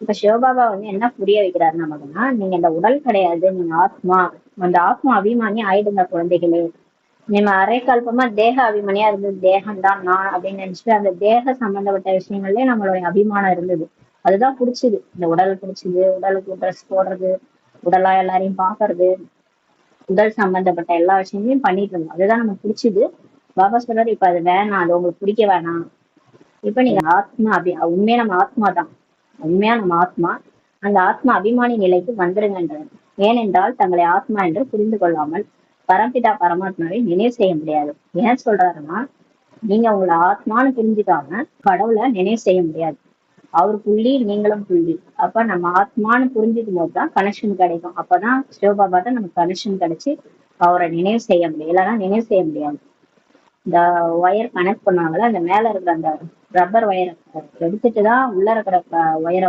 இப்ப சிவபாபா வந்து என்ன புரிய வைக்கிறாரு நமக்குன்னா நீங்க இந்த உடல் கிடையாது நீங்க ஆத்மா. அந்த ஆத்மா அபிமானி ஆயிடுங்க குழந்தைகளே. நம்ம அரைக்கல்பமா தேக அபிமானியா இருந்தது தேகம் தான் நான் அப்படின்னு நினைச்சிட்டு அந்த தேக சம்பந்தப்பட்ட விஷயங்கள்லயே நம்மளுடைய அபிமானம் இருந்தது. அதுதான் பிடிச்சது. இந்த உடல் பிடிச்சது உடலுக்கு ட்ரெஸ் போடுறது உடலா எல்லாரையும் பாக்குறது உடல் சம்பந்தப்பட்ட எல்லா விஷயங்களையும் பண்ணிட்டு இருந்தோம். அதுதான் நமக்கு பிடிச்சது. பாபா சொல்றாரு இப்ப அது வேணாம் அது உங்களுக்கு பிடிக்க வேணாம். இப்ப நீங்க ஆத்மா அபி உண்மையே நம்ம ஆத்மா தான் உண்மையா நம்ம ஆத்மா அந்த ஆத்மா அபிமானி நிலைக்கு வந்துருங்கன்றது. ஏனென்றால் தங்களை ஆத்மா என்று புரிந்து கொள்ளாமல் பரம்பிதா பரமாத்மாவை நினைவு செய்ய முடியாது. ஏன் சொல்றாருன்னா நீங்க உங்களை ஆத்மான்னு புரிஞ்சுக்காம கடவுளை நினைவு செய்ய முடியாது. அவர் புள்ளி நீங்களும் புள்ளி அப்ப நம்ம ஆத்மான்னு புரிஞ்சுக்கும் போது தான் கனெக்ஷன் கிடைக்கும். அப்பதான் சிவபாபாட்ட நமக்கு கனெக்ஷன் கிடைச்சு அவரை நினைவு செய்ய முடியும். இல்லைன்னா நினைவு செய்ய முடியாது. இந்த ஒயர் கனெக்ட் பண்ணுவாங்கல்ல அந்த மேல இருக்கிற அந்த ரப்பர் ஒயரை எடுத்துட்டு தான் உள்ள இருக்கிற ஒயரை